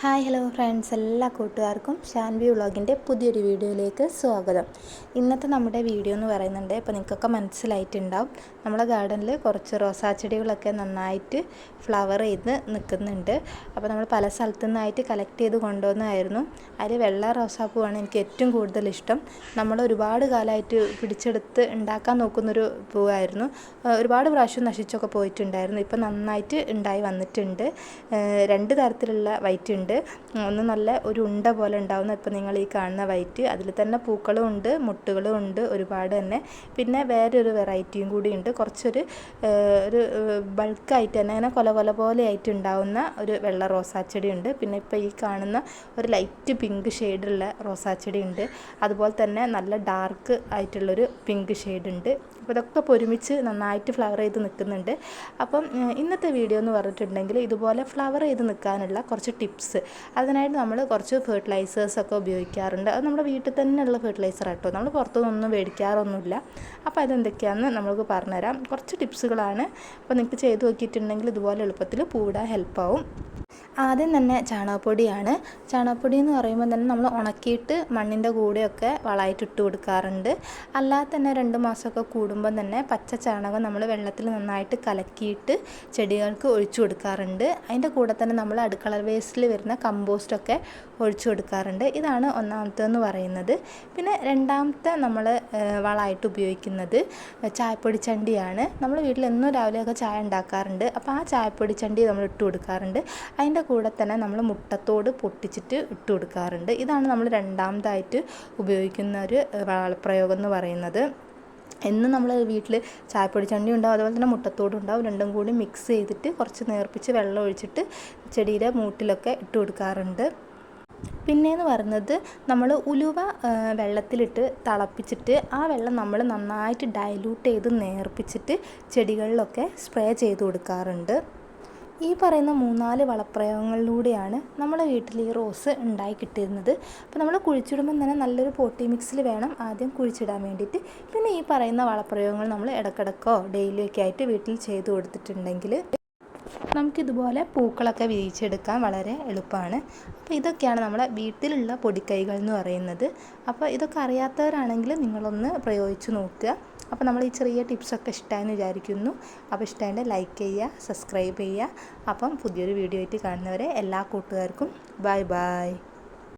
Hi hello friends. എല്ലാ കൂട്ടുകാർക്കും ഷാൻവി വ്ളോഗിന്റെ പുതിയൊരു വീഡിയോയിലേക്ക് സ്വാഗതം. ഇന്നത്തെ നമ്മുടെ വീഡിയോ എന്ന് പറയുന്നുണ്ട് ഇപ്പോൾ നിങ്ങൾക്കൊക്കെ മനസ്സിലായിട്ടുണ്ടാവും. നമ്മുടെ ഗാർഡനിൽ കുറച്ച് റോസാ ചെടികളൊക്കെ നന്നായിട്ട് ഫ്ലവർ ചെയ്ത് നിൽക്കുന്നുണ്ട്. അപ്പോൾ നമ്മൾ പല സ്ഥലത്തു നിന്നായിട്ട് കളക്ട് ചെയ്ത് കൊണ്ടുവന്നായിരുന്നു. അതിൽ വെള്ള റോസാപ്പൂവാണ് എനിക്ക് ഏറ്റവും കൂടുതൽ ഇഷ്ടം. നമ്മൾ ഒരുപാട് കാലമായിട്ട് പിടിച്ചെടുത്ത് ഉണ്ടാക്കാൻ നോക്കുന്നൊരു പൂവായിരുന്നു. ഒരുപാട് പ്രാവശ്യം നശിച്ചൊക്കെ പോയിട്ടുണ്ടായിരുന്നു. ഇപ്പോൾ നന്നായിട്ട് ഉണ്ടായി വന്നിട്ടുണ്ട്. രണ്ട് തരത്തിലുള്ള വൈറ്റ് ഒന്ന് നല്ല ഒരു ഉണ്ട പോലെ ഉണ്ടാവുന്ന ഇപ്പോൾ നിങ്ങൾ ഈ കാണുന്ന വൈറ്റ്. അതിൽ തന്നെ പൂക്കളും ഉണ്ട് മുട്ടുകളും ഉണ്ട് ഒരുപാട് തന്നെ. പിന്നെ വേറൊരു വെറൈറ്റിയും കൂടി ഉണ്ട്. കുറച്ചൊരു ഒരു ബൾക്കായിട്ട് തന്നെ അങ്ങനെ കൊല കൊല പോലെ ആയിട്ട് ഉണ്ടാവുന്ന ഒരു വെള്ള റോസാച്ചെടി ഉണ്ട്. പിന്നെ ഇപ്പോൾ ഈ കാണുന്ന ഒരു ലൈറ്റ് പിങ്ക് ഷെയ്ഡുള്ള റോസാച്ചെടി ഉണ്ട്. അതുപോലെ തന്നെ നല്ല ഡാർക്ക് ആയിട്ടുള്ളൊരു പിങ്ക് ഷെയ്ഡ് ഉണ്ട്. അപ്പോൾ ഇതൊക്കെ പൊരുമിച്ച് നന്നായിട്ട് ഫ്ലവർ ചെയ്ത് നിൽക്കുന്നുണ്ട്. അപ്പം ഇന്നത്തെ വീഡിയോ എന്ന് പറഞ്ഞിട്ടുണ്ടെങ്കിൽ ഇതുപോലെ ഫ്ലവർ ചെയ്ത് നിൽക്കാനുള്ള കുറച്ച് ടിപ്സ് അതിനായിട്ട് നമ്മൾ കുറച്ച് ഫെർട്ടിലൈസേഴ്സൊക്കെ ഉപയോഗിക്കാറുണ്ട്. അത് നമ്മുടെ വീട്ടിൽ തന്നെയുള്ള ഫെർട്ടിലൈസർ ആട്ടോ. നമ്മൾ പുറത്തുനിന്നൊന്നും മേടിക്കാറൊന്നുമില്ല. അപ്പോൾ അതെന്തൊക്കെയാണെന്ന് നമുക്ക് പറഞ്ഞുതരാം. കുറച്ച് ടിപ്സുകളാണ്. അപ്പോൾ നിങ്ങൾക്ക് ചെയ്ത് നോക്കിയിട്ടുണ്ടെങ്കിൽ ഇതുപോലെ എളുപ്പത്തിൽ പൂവിടാൻ ഹെൽപ്പാവും ആദ്യം തന്നെ ചാണകപ്പൊടിയാണ്. ചാണകപ്പൊടി എന്ന് പറയുമ്പോൾ തന്നെ നമ്മൾ ഉണക്കിയിട്ട് മണ്ണിന്റെ കൂടെയൊക്കെ വളമായിട്ട് ഇട്ട് കൊടുക്കാറുണ്ട്. അല്ലാതെ തന്നെ രണ്ട് മാസമൊക്കെ കൂടുമ്പോൾ തന്നെ പച്ച ചാണകം നമ്മൾ വെള്ളത്തിൽ നന്നായിട്ട് കലക്കിയിട്ട് ചെടികൾക്ക് ഒഴിച്ചു കൊടുക്കാറുണ്ട്. അതിന്റെ കൂടെ തന്നെ നമ്മൾ അടുക്കള വേസ്റ്റിൽ വരുന്ന കമ്പോസ്റ്റൊക്കെ ഒഴിച്ചു കൊടുക്കാറുണ്ട്. ഇതാണ് ഒന്നാമത്തേന്ന് പറയുന്നത്. പിന്നെ രണ്ടാമത്തെ നമ്മൾ വളമായിട്ട് ഉപയോഗിക്കുന്നത് ചായപ്പൊടി ചണ്ടിയാണ്. നമ്മൾ വീട്ടിൽ എന്നും രാവിലെയൊക്കെ ചായ ഉണ്ടാക്കാറുണ്ട്. അപ്പോൾ ആ ചായപ്പൊടി ചണ്ടി നമ്മൾ ഇട്ട് കൊടുക്കാറുണ്ട്. അതിന്റെ കൂടെ തന്നെ നമ്മൾ മുട്ടത്തോട് പൊട്ടിച്ചിട്ട് ഇട്ട് കൊടുക്കാറുണ്ട്. ഇതാണ് നമ്മൾ രണ്ടാമതായിട്ട് ഉപയോഗിക്കുന്ന ഒരു വളപ്രയോഗം എന്ന് പറയുന്നത്. എന്നും നമ്മൾ വീട്ടിൽ ചായപ്പൊടി ചണ്ടി ഉണ്ടാവും അതുപോലെ തന്നെ മുട്ടത്തോടും ഉണ്ടാവും രണ്ടും കൂടി മിക്സ് ചെയ്തിട്ട് കുറച്ച് നേർപ്പിച്ച് വെള്ളം ഒഴിച്ചിട്ട് ചെടിയുടെ മൂട്ടിലൊക്കെ ഇട്ട് കൊടുക്കാറുണ്ട്. പിന്നെയെന്ന് പറയുന്നത് നമ്മൾ ഉലുവ വെള്ളത്തിലിട്ട് തിളപ്പിച്ചിട്ട് ആ വെള്ളം നമ്മൾ നന്നായിട്ട് ഡൈല്യൂട്ട് ചെയ്ത് നേർപ്പിച്ചിട്ട് ചെടികളിലൊക്കെ സ്പ്രേ ചെയ്ത് കൊടുക്കാറുണ്ട്. ഈ പറയുന്ന മൂന്നാൽ വളപ്രയോഗങ്ങളിലൂടെയാണ് നമ്മുടെ വീട്ടിൽ ഈ റോസ് ഉണ്ടായി കിട്ടിയിരുന്നത്. അപ്പോൾ നമ്മൾ കുഴിച്ചിടുമ്പം തന്നെ നല്ലൊരു പോട്ടി മിക്സിൽ വേണം ആദ്യം കുഴിച്ചിടാൻ വേണ്ടിയിട്ട്. പിന്നെ ഈ പറയുന്ന വളപ്രയോഗങ്ങൾ നമ്മൾ ഇടക്കിടക്കോ ഡെയിലിയൊക്കെ ആയിട്ട് വീട്ടിൽ ചെയ്തു കൊടുത്തിട്ടുണ്ടെങ്കിൽ നമുക്കിതുപോലെ പൂക്കളൊക്കെ വിരിയിച്ചെടുക്കാൻ വളരെ എളുപ്പമാണ്. അപ്പോൾ ഇതൊക്കെയാണ് നമ്മുടെ വീട്ടിലുള്ള പൊടിക്കൈകൾ എന്ന് പറയുന്നത്. അപ്പോൾ ഇതൊക്കെ അറിയാത്തവരാണെങ്കിൽ നിങ്ങളൊന്ന് പ്രയോഗിച്ച് നോക്കുക. അപ്പോൾ നമ്മൾ ഈ ചെറിയ ടിപ്സൊക്കെ ഇഷ്ടമായെന്ന് വിചാരിക്കുന്നു. അപ്പോൾ ഇഷ്ടമായിട്ട് ലൈക്ക് ചെയ്യുക സബ്സ്ക്രൈബ് ചെയ്യുക. അപ്പം പുതിയൊരു വീഡിയോ ആയിട്ട് കാണുന്നവരെ എല്ലാ കൂട്ടുകാർക്കും ബൈ ബൈ.